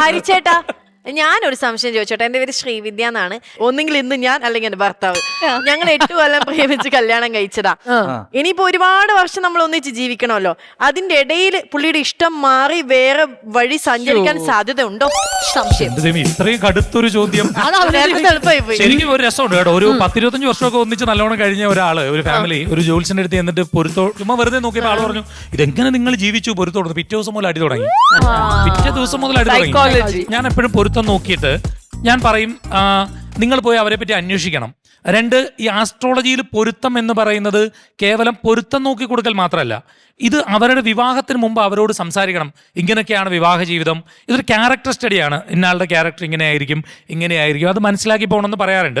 ഹരിച്ചേട്ടാ. ഞാനൊരു സംശയം ചോദിച്ചോട്ടെ? എന്റെ പേര് ശ്രീവിദ്യ എന്നാണ്. ഒന്നെങ്കിൽ ഇന്ന് ഞാൻ അല്ലെങ്കിൽ എന്റെ ഭർത്താവ്. ഞങ്ങൾ എട്ട് കൊല്ലം പ്രേമിച്ച് കല്യാണം കഴിച്ചതാ. ഇനിയിപ്പോ ഒരുപാട് വർഷം നമ്മൾ ഒന്നിച്ച് ജീവിക്കണമല്ലോ. അതിന്റെ ഇടയിൽ പുള്ളിയുടെ ഇഷ്ടം മാറി വേറെ വഴി സഞ്ചരിക്കാൻ സാധ്യത ഉണ്ടോ സംശയം. എന്ത് ദൈവമേ, ഇത്രയും കടുത്തൊരു ചോദ്യം. നേരത്തെ എളുപ്പമായി പോയി. ശരിക്കും ഒരു രസമുണ്ട് കേട്ടോ. ഒരു പത്തിരുപത്തഞ്ച് വർഷമൊക്കെ ഒന്നിച്ച് നല്ലോണം കഴിഞ്ഞ ഒരാൾ ഒരു ഫാമിലി ഒരു ജോലിസിന്റെ അടുത്ത് എന്നിട്ട് പൊരുത്തോ ചുമ്മാ വെറുതെ നോക്കിയപ്പോൾ ആൾ പറഞ്ഞു ഇതെങ്ങനെ നിങ്ങൾ ജീവിച്ചു പൊരുത്തോടുന്നു പിറ്റേ ദിവസം മുതൽ അടി തുടങ്ങി. പിറ്റേ ദിവസം മുതൽ അടി തുടങ്ങി. ഞാൻ എപ്പോഴും പൊരുത്തം നോക്കിയിട്ട് ഞാൻ പറയും നിങ്ങൾ പോയി അവരെ പറ്റി അന്വേഷിക്കണം. രണ്ട് ഈ ആസ്ട്രോളജിയിൽ പൊരുത്തം എന്ന് പറയുന്നത് കേവലം പൊരുത്തം നോക്കി കൊടുക്കൽ മാത്രമല്ല. ഇത് അവരുടെ വിവാഹത്തിന് മുമ്പ് അവരോട് സംസാരിക്കണം. ഇങ്ങനെയൊക്കെയാണ് വിവാഹ ജീവിതം. ഇതൊരു ക്യാരക്ടർ സ്റ്റഡിയാണ് ഇന്നാളുടെ ക്യാരക്ടർ ഇങ്ങനെയായിരിക്കും ഇങ്ങനെയായിരിക്കും. അത് മനസ്സിലാക്കി പോകണമെന്ന് പറയാറുണ്ട്.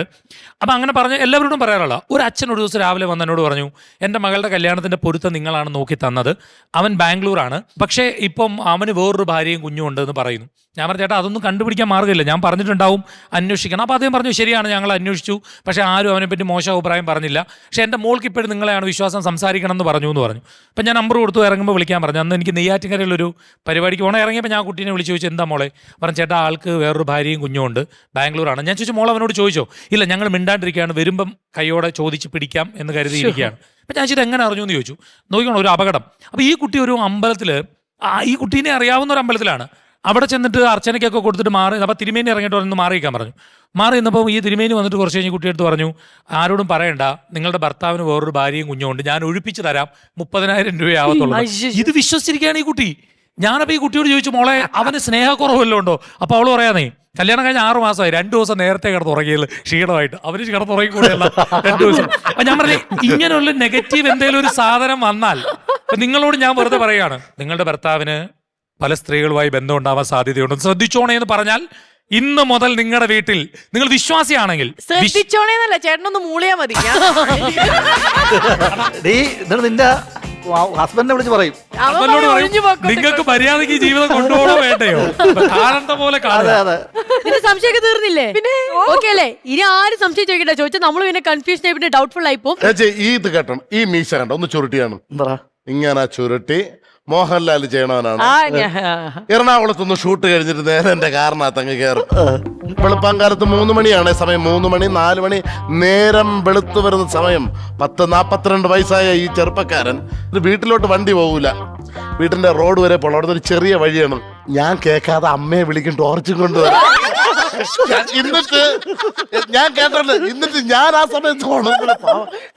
അപ്പം അങ്ങനെ പറഞ്ഞ് എല്ലാവരോടും പറയാറുള്ള ഒരു അച്ഛൻ ഒരു ദിവസം രാവിലെ വന്ന് എന്നോട് പറഞ്ഞു എന്റെ മകളുടെ കല്യാണത്തിന്റെ പൊരുത്തം നിങ്ങളാണ് നോക്കി തന്നത്. അവൻ ബാംഗ്ലൂരാണ്. പക്ഷേ ഇപ്പം അവന് വേറൊരു ഭാര്യയും കുഞ്ഞും ഉണ്ടെന്ന് പറയുന്നു. ഞാൻ പറഞ്ഞു ചേട്ടാ അതൊന്നും കണ്ടുപിടിക്കാൻ മാർഗമില്ല. ഞാൻ പറഞ്ഞിട്ടുണ്ടാവും അന്വേഷിക്കണം. അപ്പോൾ അദ്ദേഹം പറഞ്ഞു ശരിയാണ് ഞങ്ങൾ അന്വേഷിച്ചു. ആരും അവനെ അവനെപ്പറ്റി മോശം അഭിപ്രായം പറഞ്ഞില്ല. പക്ഷെ എന്റെ മോൾക്ക് ഇപ്പോഴും നിങ്ങളെയാണ് വിശ്വാസം സംസാരിക്കണം എന്ന് പറഞ്ഞു എന്ന് പറഞ്ഞു. അപ്പം ഞാൻ നമ്പർ കൊടുത്തു ഇറങ്ങുമ്പോൾ വിളിക്കാൻ പറഞ്ഞു. അന്ന് എനിക്ക് നെയ്യാറ്റിൻകരയിലൊരു പരിപാടിക്ക് പോകണം. ഇറങ്ങിയപ്പോൾ ഞാൻ കുട്ടീനെ വിളിച്ച് ചോദിച്ചു എന്താ മോളെ? പറഞ്ഞു ചേട്ടാ ആൾക്ക് വേറൊരു ഭാര്യയും കുഞ്ഞും ഉണ്ട് ബാംഗ്ലൂരാണ്. ഞാൻ ചോദിച്ചു മോൾ അവനോട് ചോദിച്ചോ? ഇല്ല ഞങ്ങൾ മിണ്ടാണ്ടിരിക്കുകയാണ്. വരുമ്പം കൈയോടെ ചോദിച്ച് പിടിക്കാം എന്ന് കരുതിയിരിക്കുകയാണ്. അപ്പം ഞാൻ ചേച്ചി എങ്ങനെ അറിഞ്ഞു? എന്ന് ചോദിച്ചു. നോക്കിക്കോണം ഒരു അപകടം. അപ്പോൾ ഈ കുട്ടി ഒരു അമ്പലത്തിൽ ഈ കുട്ടീനെ അറിയാവുന്ന ഒരു അമ്പലത്തിലാണ്. അവിടെ ചെന്നിട്ട് അർച്ചനയ്ക്കൊക്കെ കൊടുത്തിട്ട് മാറി അപ്പോൾ തിരുമേനി ഇറങ്ങിയിട്ട് ഒന്ന് മാറിയിരിക്കാൻ പറഞ്ഞു. മാറി നിന്നപ്പോൾ ഈ തിരുമേനി വന്നിട്ട് കുറച്ച് കഴിഞ്ഞ് കുട്ടിയെടുത്ത് പറഞ്ഞു ആരോടും പറയണ്ട നിങ്ങളുടെ ഭർത്താവിന് വേറൊരു ഭാര്യയും കുഞ്ഞും ഉണ്ട് ഞാൻ ഒഴിപ്പിച്ച് തരാം മുപ്പതിനായിരം രൂപയാവത്തുള്ളൂ ഇത് വിശ്വസിച്ചിരിക്കുകയാണ് ഈ കുട്ടി. ഞാനപ്പോൾ ഈ കുട്ടിയോട് ചോദിച്ചു മോളെ അവന് സ്നേഹക്കുറവല്ലോ ഉണ്ടോ? അപ്പോൾ അവൾ പറയാന്നേ കല്യാണം കഴിഞ്ഞ ആറു മാസമായി രണ്ടു ദിവസം നേരത്തെ കിടന്ന് ഉറങ്ങിയത് ക്ഷീണമായിട്ട്. അവർ കിടന്ന് ഉറങ്ങിക്കൂടെയല്ല രണ്ടു ദിവസം. അപ്പൊ ഞാൻ പറഞ്ഞു ഇങ്ങനെയുള്ള നെഗറ്റീവ് എന്തെങ്കിലും ഒരു സാധനം വന്നാൽ നിങ്ങളോട് ഞാൻ വെറുതെ പറയുകയാണ് നിങ്ങളുടെ ഭർത്താവിന് പല സ്ത്രീകളുമായി ബന്ധം ഉണ്ടാവാൻ സാധ്യതയുണ്ട്. ശ്രദ്ധിച്ചോണേ എന്ന് പറഞ്ഞാൽ ഇന്ന് മുതൽ നിങ്ങളുടെ വീട്ടിൽ നിങ്ങൾ വിശ്വാസിയാണെങ്കിൽ വിശ്- ശ്രദ്ധിച്ചോണേന്നല്ല ചേട്ടനൊന്ന് മൂളിയാ മതി. ഞാൻ നീ എന്നിട്ട് നിന്റെ ഹസ്ബൻഡിനെ വിളിച്ച് പറയും. അവൻ ഒഴിഞ്ഞു. നിങ്ങൾക്ക് മര്യാദയ്ക്ക് ഈ ജീവിതം കൊണ്ടുപോകണോ വേണ്ടയോ? കാണണ്ട പോലെ അതെ കാണുക. അതെ നിന്റെ സംശയമൊക്കെ തീർന്നില്ലേ? പിന്നെ ഓക്കെ അല്ലേ? ഇനി ആരും സംശയം ചോദിക്കട്ടെ ചോദിച്ചാൽ നമ്മൾ പിന്നെ കൺഫ്യൂഷൻ ആയി പിന്നെ ഡൗട്ട്ഫുൾ ആയി പോകും ചേച്ചി ഈ ഇത് കേട്ടോ ഈ മീശ കണ്ടോ? ഒന്ന് ചുരുട്ടിയാണ്. എന്താ? ഇങ്ങനെ ചുരുട്ടി മോഹൻലാൽ ചെയ്യണവനാണ്. എറണാകുളത്തുനിന്ന് എറണാകുളത്ത് നിന്ന് ഷൂട്ട് കഴിഞ്ഞിട്ട് നേരെ എന്റെ കാറിനകത്ത് അങ്ങ് കയറും. വെളുപ്പാങ്കാലത്ത് മൂന്ന് മണിയാണ് സമയം. മൂന്ന് മണി നാല് മണി നേരം വെളുത്തു വരുന്ന സമയം. പത്ത് നാപ്പത്തിരണ്ട് വയസ്സായ ഈ ചെറുപ്പക്കാരൻ ഇത് വീട്ടിലോട്ട് വണ്ടി പോകൂല വീട്ടിന്റെ റോഡ് വരെ പോകണം. അവിടെ ഒരു ചെറിയ വഴിയാണ്. ഞാൻ കേൾക്കാതെ അമ്മയെ വിളിക്കും ടോർച്ചും കൊണ്ടുവരാം. എന്നിട്ട് ഞാൻ കേട്ടോണ്ട് എന്നിട്ട് ഞാൻ ആ സമയത്ത് പോണം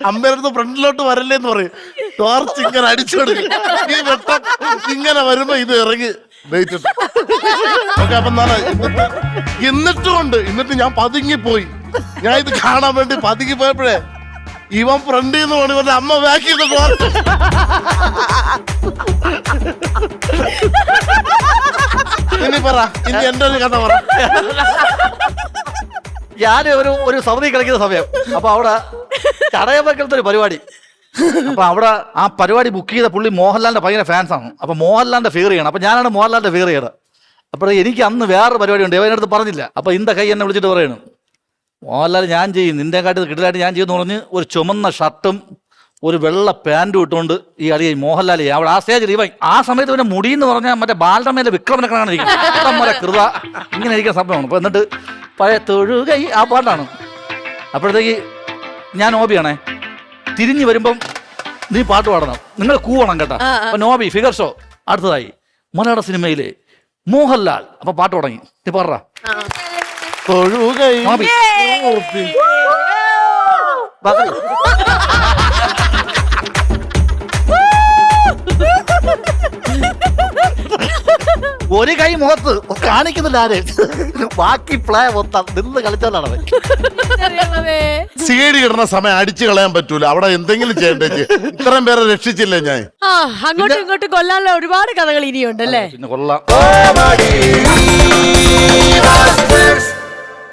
അമ്മയുടെ ഫ്രണ്ടിലോട്ട് വരല്ലേന്ന് പറയും. ടോർച്ച് ഇങ്ങനെ അടിച്ചു ഈ വെട്ടം ഇങ്ങനെ വരുമ്പോ ഇത് ഇറങ്ങി ഓക്കേ, എന്നിട്ട് ഉണ്ട്. എന്നിട്ട് ഞാൻ പതുങ്ങിപ്പോയി. ഞാൻ ഇത് കാണാൻ വേണ്ടി പതുങ്ങി പോയപ്പോഴേ ഇവൻ ഫ്രണ്ടിൽ നിന്ന് പോണി അമ്മ ബാക്കി ടോർച്ച് ഇനി പറ. ഇനി എന്റെ ഒരു കഥ പറ. ഞാൻ ഒരു ഒരു സമിതി കളിക്കുന്ന സമയം. അപ്പൊ അവിടെ ചടയമക്കലത്തെ ഒരു പരിപാടി. അപ്പൊ അവിടെ ആ പരിപാടി ബുക്ക് ചെയ്ത പുള്ളി മോഹൻലാലിന്റെ ഭയങ്കര ഫാൻസ് ആണ്. അപ്പൊ മോഹൻലാലിന്റെ ഫിഗർ ചെയ്യണം. അപ്പൊ ഞാനാണ് മോഹൻലാലിന്റെ ഫിഗർ ചെയ്യണം അപ്പോൾ എനിക്ക് അന്ന് വേറൊരു പരിപാടി ഉണ്ട്. ഇവന്റെ അടുത്ത് പറഞ്ഞില്ല. അപ്പൊ ഇന്ത കൈ എന്നെ വിളിച്ചിട്ട് പറയണം. മോഹൻലാൽ ഞാൻ ചെയ്യും. നിന്റെ കാട്ടി കിട്ടലായിട്ട് ഞാൻ ചെയ്യുമെന്ന് പറഞ്ഞ് ഒരു ചുമന്ന ഷർട്ടും ഒരു വെള്ള പാന്റ് ഇട്ടുകൊണ്ട് ഈ അറിയ മോഹൻലാൽ അവൾ അവിടെ ആ സ്റ്റേജ് ഇവൻ ആ സമയത്ത് പിന്നെ മുടി എന്ന് പറഞ്ഞാൽ മറ്റേ ബാലരമയിലെ വിക്രമനൊക്കെ ഇരിക്കും. കൃത ഇങ്ങനെ ഇരിക്കുന്ന സമയമാണ് അപ്പൊ എന്നിട്ട് പഴയ തൊഴുകൈ ആ പാട്ടാണ്. അപ്പോഴത്തേക്ക് ഞാൻ നോബിയാണേ തിരിഞ്ഞു വരുമ്പം നീ പാട്ട് പാടണം. നിങ്ങൾ കൂവണം കേട്ടോ. അപ്പൊ നോബി ഫിഗർ ഷോ അടുത്തതായി. മലയാള സിനിമയിലെ മോഹൻലാൽ. അപ്പൊ പാട്ട് തുടങ്ങി. നീ പറ തൊഴുകൈ നോബി. ഒരു കൈ മുഖത്ത് കാണിക്കുന്നില്ല ആര്? ബാക്കി പ്ലേ മൊത്തം നിന്ന് കളിച്ചാലാണ് അവൻ. സി ഡി ഇടുന്ന സമയം അടിച്ചു കളയാൻ പറ്റൂല. അവിടെ എന്തെങ്കിലും ചെയ്യണ്ടേ? ഇത്രയും പേരെ രക്ഷിച്ചില്ലേ ഞാൻ? ആ അങ്ങോട്ടും ഇങ്ങോട്ടും കൊല്ലാനുള്ള ഒരുപാട് കഥകൾ ഇനിയുണ്ടല്ലേ കൊല്ലാം പിന്നെ കൊള്ളാം.